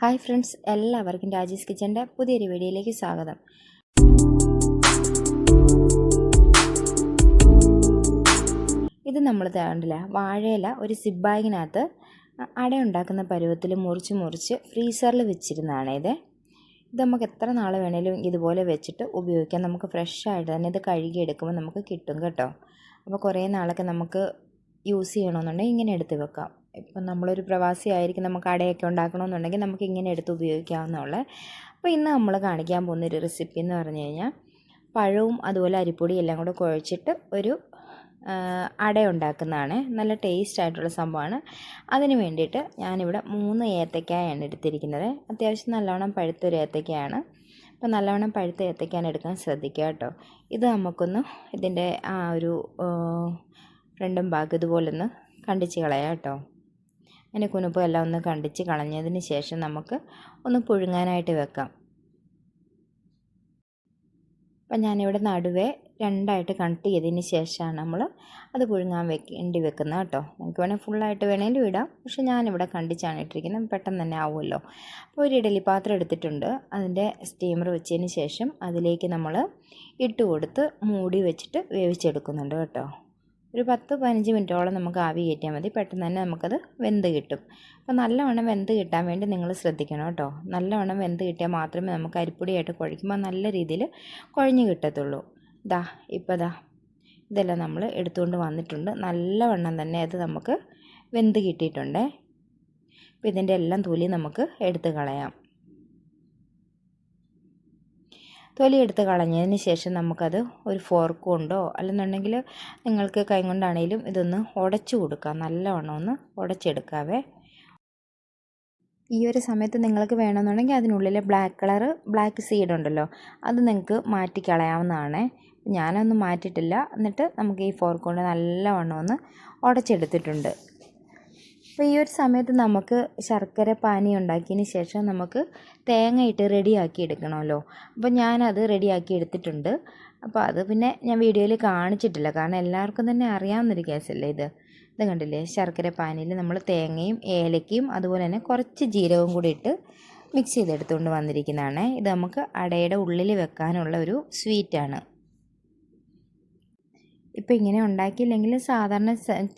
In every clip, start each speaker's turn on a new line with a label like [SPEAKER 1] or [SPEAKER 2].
[SPEAKER 1] Hi friends എല്ലാവർക്കും രാജീസ് കിച്ചന്റെ പുതിയൊരു വീഡിയോയിലേക്ക് സ്വാഗതം. ഇത് നമ്മൾ തേണ്ടില്ല വാഴയില ഒരു സിബ് ബാഗിനകത്ത് അട ഉണ്ടാക്കുന്ന പരുവത്തിൽ മുറിച്ച് മുറിച്ച് ഫ്രീസറിൽ വെച്ചിരുന്നതാണ് ഇത്. ഇത് നമുക്ക് എത്ര നാൾ വേണേലും ഇതുപോലെ വെച്ചിട്ട് ഉപയോഗിക്കാം. നമുക്ക് ഫ്രഷ് ആയിട്ട് തന്നെ ഇത് കഴുകിയെടുക്കുമ്പോൾ നമുക്ക് കിട്ടും കേട്ടോ. അപ്പോൾ കുറേ നാളൊക്കെ നമുക്ക് യൂസ് ചെയ്യണമെന്നുണ്ടെങ്കിൽ ഇങ്ങനെ എടുത്ത് വെക്കാം. ഇപ്പം നമ്മളൊരു പ്രവാസി ആയിരിക്കും നമുക്ക് അടയൊക്കെ ഉണ്ടാക്കണമെന്നുണ്ടെങ്കിൽ നമുക്ക് ഇങ്ങനെ എടുത്ത് എന്നുള്ളത് അപ്പോൾ ഇന്ന് നമ്മൾ കാണിക്കാൻ പോകുന്ന ഒരു റെസിപ്പി എന്ന് പറഞ്ഞു കഴിഞ്ഞാൽ പഴവും അതുപോലെ അരിപ്പൊടിയും എല്ലാം കൂടെ കുഴച്ചിട്ട് ഒരു അട ഉണ്ടാക്കുന്നതാണ്. നല്ല ടേസ്റ്റ് ആയിട്ടുള്ള സംഭവമാണ്. അതിന് വേണ്ടിയിട്ട് ഞാനിവിടെ മൂന്ന് ഏത്തക്കായാണ് എടുത്തിരിക്കുന്നത്. അത്യാവശ്യം നല്ലവണ്ണം പഴുത്തൊരു ഏത്തക്കയാണ്. അപ്പോൾ നല്ലവണ്ണം പഴുത്ത ഏത്തക്കാണ് എടുക്കാൻ ശ്രദ്ധിക്കുക കേട്ടോ. ഇത് നമുക്കൊന്ന് ഇതിന്റെ ആ ഒരു രണ്ടും ഭാഗം ഇതുപോലെ ഒന്ന് കണ്ടിച്ച് കളയാം കേട്ടോ. അതിന്റെ കുനുപ്പ് എല്ലാം ഒന്ന് കണ്ടിച്ച് കളഞ്ഞതിന് ശേഷം നമുക്ക് ഒന്ന് പുഴുങ്ങാനായിട്ട് വെക്കാം. അപ്പം ഞാനിവിടെ നടുവേ രണ്ടായിട്ട് കണക്ട് ചെയ്തതിന് ശേഷമാണ് നമ്മൾ അത് പുഴുങ്ങാൻ വെക്കേണ്ടി വെക്കുന്നത് കേട്ടോ. നമുക്ക് വേണേൽ ഫുള്ളായിട്ട് വേണമെങ്കിലും ഇടാം. പക്ഷെ ഞാനിവിടെ കണ്ടിച്ചാണ് ഇട്ടിരിക്കുന്നത്. പെട്ടെന്ന് തന്നെ ആവുമല്ലോ. അപ്പോൾ ഒരു ഇഡലി പാത്രം എടുത്തിട്ടുണ്ട്. അതിന്റെ സ്റ്റീമർ വെച്ചതിന് ശേഷം അതിലേക്ക് നമ്മൾ ഇട്ട് കൊടുത്ത് മൂടി വെച്ചിട്ട് വേവിച്ചെടുക്കുന്നുണ്ട് കേട്ടോ. ഒരു പത്ത് പതിനഞ്ച് മിനിറ്റോളം നമുക്ക് ആവി കയറ്റിയാൽ മതി. പെട്ടെന്ന് തന്നെ നമുക്കത് വെന്ത് കിട്ടും. അപ്പോൾ നല്ലവണ്ണം വെന്ത് കിട്ടാൻ വേണ്ടി നിങ്ങൾ ശ്രദ്ധിക്കണം കേട്ടോ. നല്ലവണ്ണം വെന്ത് കിട്ടിയാൽ മാത്രമേ നമുക്ക് അരിപ്പൊടിയായിട്ട് കുഴയ്ക്കുമ്പോൾ നല്ല രീതിയിൽ കുഴഞ്ഞ് കിട്ടത്തുള്ളൂ. ദാ ഇപ്പോൾ ദാ ഇതെല്ലാം നമ്മൾ എടുത്തുകൊണ്ട് വന്നിട്ടുണ്ട്. നല്ലവണ്ണം തന്നെ അത് നമുക്ക് വെന്ത് കിട്ടിയിട്ടുണ്ട്. അപ്പോൾ ഇതിന്റെ എല്ലാം തൊലി നമുക്ക് എടുത്ത് കളയാം. തൊലി എടുത്ത് കളഞ്ഞതിന് ശേഷം നമുക്കത് ഒരു ഫോർക്ക് കൊണ്ടോ അല്ലെന്നുണ്ടെങ്കിൽ നിങ്ങൾക്ക് കൈ കൊണ്ടാണെങ്കിലും ഇതൊന്ന് ഉടച്ചു കൊടുക്കാം. നല്ലവണ്ണം ഒന്ന് ഉടച്ചെടുക്കാവേ. ഈ ഒരു സമയത്ത് നിങ്ങൾക്ക് വേണമെന്നുണ്ടെങ്കിൽ അതിനുള്ളിലെ ബ്ലാക്ക് കളർ ബ്ലാക്ക് സീഡ് ഉണ്ടല്ലോ അത് നിങ്ങൾക്ക് മാറ്റി കളയാവുന്നതാണ്. ഞാനൊന്നും മാറ്റിയിട്ടില്ല. എന്നിട്ട് നമുക്ക് ഈ ഫോർക്ക് കൊണ്ട് നല്ലവണ്ണം ഒന്ന് ഉടച്ചെടുത്തിട്ടുണ്ട്. അപ്പോൾ ഈ ഒരു സമയത്ത് നമുക്ക് ശർക്കര പാനി ഉണ്ടാക്കിയതിന് ശേഷം നമുക്ക് തേങ്ങ ഇട്ട് റെഡിയാക്കി എടുക്കണമല്ലോ. അപ്പോൾ ഞാനത് റെഡിയാക്കി എടുത്തിട്ടുണ്ട്. അപ്പോൾ അത് പിന്നെ ഞാൻ വീഡിയോയിൽ കാണിച്ചിട്ടില്ല. കാരണം എല്ലാവർക്കും തന്നെ അറിയാവുന്നൊരു കേസല്ലേ ഇത്. ഇത് കണ്ടില്ലേ? ശർക്കര പാനിയിൽ നമ്മൾ തേങ്ങയും ഏലക്കയും അതുപോലെ തന്നെ കുറച്ച് ജീരകവും കൂടി ഇട്ട് മിക്സ് ചെയ്തെടുത്തുകൊണ്ട് വന്നിരിക്കുന്നതാണ്. ഇത് നമുക്ക് അടയുടെ ഉള്ളിൽ വെക്കാനുള്ള ഒരു സ്വീറ്റാണ്. ഇപ്പോൾ ഇങ്ങനെ ഉണ്ടാക്കിയില്ലെങ്കിൽ സാധാരണ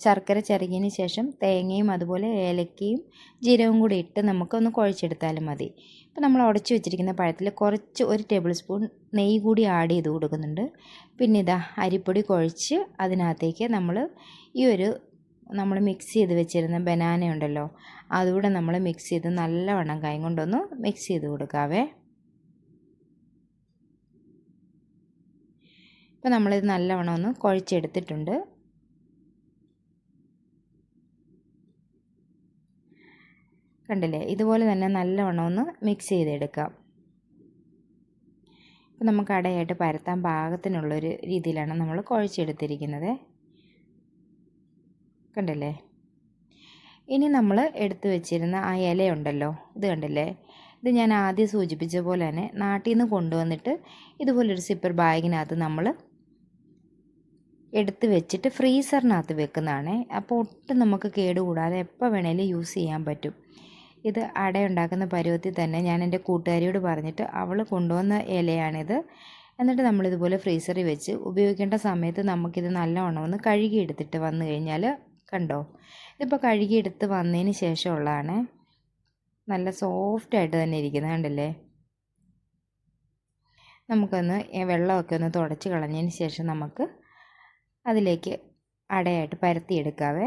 [SPEAKER 1] ശർക്കര ചെറുകിയതിന് ശേഷം തേങ്ങയും അതുപോലെ ഏലക്കയും ജീരകവും കൂടി ഇട്ട് നമുക്കൊന്ന് കുഴച്ചെടുത്താലും മതി. ഇപ്പോൾ നമ്മൾ ഉടച്ചു വെച്ചിരിക്കുന്ന പഴത്തിൽ കുറച്ച് ഒരു ടേബിൾ സ്പൂൺ നെയ്യ് കൂടി ആഡ് ചെയ്ത് കൊടുക്കുന്നുണ്ട്. പിന്നെ ഇതാ അരിപ്പൊടി കുഴച്ച് അതിനകത്തേക്ക് നമ്മൾ ഈ ഒരു നമ്മൾ മിക്സ് ചെയ്ത് വെച്ചിരുന്ന ബനാന ഉണ്ടല്ലോ അതുകൂടെ നമ്മൾ മിക്സ് ചെയ്ത് നല്ലവണ്ണം കൈ കൊണ്ടൊന്ന് മിക്സ് ചെയ്ത് കൊടുക്കാവേ. ഇപ്പോൾ നമ്മളിത് നല്ലവണ്ണം ഒന്ന് കുഴച്ചെടുത്തിട്ടുണ്ട്. കണ്ടില്ലേ? ഇതുപോലെ തന്നെ നല്ലവണ്ണം ഒന്ന് മിക്സ് ചെയ്തെടുക്കാം. ഇപ്പോൾ നമുക്ക് അടയായിട്ട് പരത്താൻ പാകത്തിനുള്ളൊരു രീതിയിലാണ് നമ്മൾ കുഴച്ചെടുത്തിരിക്കുന്നത്. കണ്ടില്ലേ? ഇനി നമ്മൾ എടുത്തു വെച്ചിരുന്ന ആ ഇലയുണ്ടല്ലോ? ഇത് കണ്ടില്ലേ? ഇത് ഞാൻ ആദ്യം സൂചിപ്പിച്ച പോലെ തന്നെ നാട്ടിൽ നിന്ന് കൊണ്ടുവന്നിട്ട് ഇതുപോലൊരു സിപ്പർ ബാഗിനകത്ത് നമ്മൾ എടുത്ത് വെച്ചിട്ട് ഫ്രീസറിനകത്ത് വെക്കുന്നതാണ്. അപ്പോൾ ഒട്ടും നമുക്ക് കേടുകൂടാതെ എപ്പോൾ വേണേലും യൂസ് ചെയ്യാൻ പറ്റും. ഇത് അട ഉണ്ടാക്കുന്ന പരുവത്തിൽ തന്നെ ഞാൻ എന്റെ കൂട്ടുകാരിയോട് പറഞ്ഞിട്ട് അവൾ കൊണ്ടുവന്ന ഇലയാണിത്. എന്നിട്ട് നമ്മളിതുപോലെ ഫ്രീസറിൽ വെച്ച് ഉപയോഗിക്കേണ്ട സമയത്ത് നമുക്കിത് നല്ലവണ്ണം ഒന്ന് കഴുകിയെടുത്തിട്ട് വന്നു കഴിഞ്ഞാൽ കണ്ടോ? ഇതിപ്പോൾ കഴുകിയെടുത്ത് വന്നതിന് ശേഷമുള്ളതാണ് നല്ല സോഫ്റ്റായിട്ട് തന്നെ ഇരിക്കുന്നത് കണ്ടില്ലേ? നമുക്കൊന്ന് വെള്ളമൊക്കെ ഒന്ന് തുടച്ച് കളഞ്ഞതിന് ശേഷം നമുക്ക് അതിലേക്ക് അടയായിട്ട് പരത്തിയെടുക്കാവേ.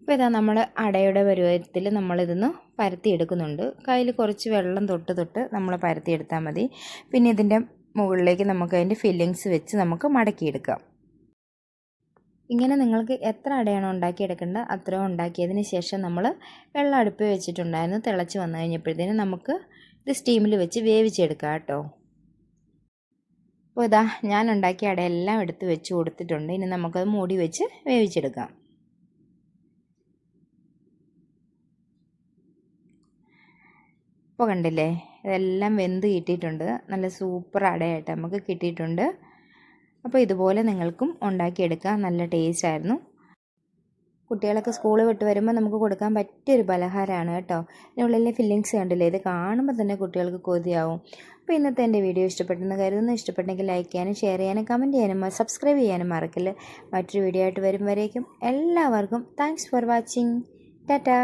[SPEAKER 1] ഇപ്പോൾ ഇതാ നമ്മൾ അടയുടെ പരുവത്തിൽ നമ്മളിതൊന്ന് പരത്തിയെടുക്കുന്നുണ്ട്. കയ്യിൽ കുറച്ച് വെള്ളം തൊട്ട് തൊട്ട് നമ്മൾ പരത്തിയെടുത്താൽ മതി. പിന്നെ ഇതിന്റെ മുകളിലേക്ക് നമുക്ക് അതിന്റെ ഫില്ലിങ്സ് വെച്ച് നമുക്ക് മടക്കിയെടുക്കാം. ഇങ്ങനെ നിങ്ങൾക്ക് എത്ര അടയാണോ ഉണ്ടാക്കിയെടുക്കേണ്ടത് അത്രയും ഉണ്ടാക്കിയതിന് ശേഷം നമ്മൾ വെള്ളം അടുപ്പ് വെച്ചിട്ടുണ്ടായിരുന്നു. തിളച്ച് വന്നു കഴിഞ്ഞപ്പോഴത്തേനും നമുക്ക് ഇത് സ്റ്റീമിൽ വെച്ച് വേവിച്ചെടുക്കാം കേട്ടോ. അപ്പോൾ ഇതാ ഞാൻ ഉണ്ടാക്കിയ അടയെല്ലാം എടുത്ത് വെച്ച് കൊടുത്തിട്ടുണ്ട്. ഇനി നമുക്കത് മൂടി വെച്ച് വേവിച്ചെടുക്കാം. ഇപ്പോൾ കണ്ടില്ലേ ഇതെല്ലാം വെന്ത് കിട്ടിയിട്ടുണ്ട്. നല്ല സൂപ്പർ അടയായിട്ട് നമുക്ക് കിട്ടിയിട്ടുണ്ട്. അപ്പോൾ ഇതുപോലെ നിങ്ങൾക്കും ഉണ്ടാക്കിയെടുക്കാം. നല്ല ടേസ്റ്റ് ആയിരുന്നു. കുട്ടികളൊക്കെ സ്കൂൾ വിട്ട് വരുമ്പോൾ നമുക്ക് കൊടുക്കാൻ പറ്റിയൊരു പലഹാരമാണ് കേട്ടോ. ഇതിനുള്ളിലെ ഫില്ലിങ്സ് കണ്ടില്ലേ ഇത് കാണുമ്പോൾ തന്നെ കുട്ടികൾക്ക് കൊതിയാവും. അപ്പോൾ ഇന്നത്തെ എന്റെ വീഡിയോ ഇഷ്ടപ്പെട്ടെന്ന് കരുതുന്നു. ഇഷ്ടപ്പെട്ടെങ്കിൽ ലൈക്ക് ചെയ്യാനും ഷെയർ ചെയ്യാനും കമന്റ് ചെയ്യാനും സബ്സ്ക്രൈബ് ചെയ്യാനും മറക്കില്ല. മറ്റൊരു വീഡിയോ ആയിട്ട് വരും എല്ലാവർക്കും താങ്ക്സ് ഫോർ വാച്ചിങ് ടാറ്റാ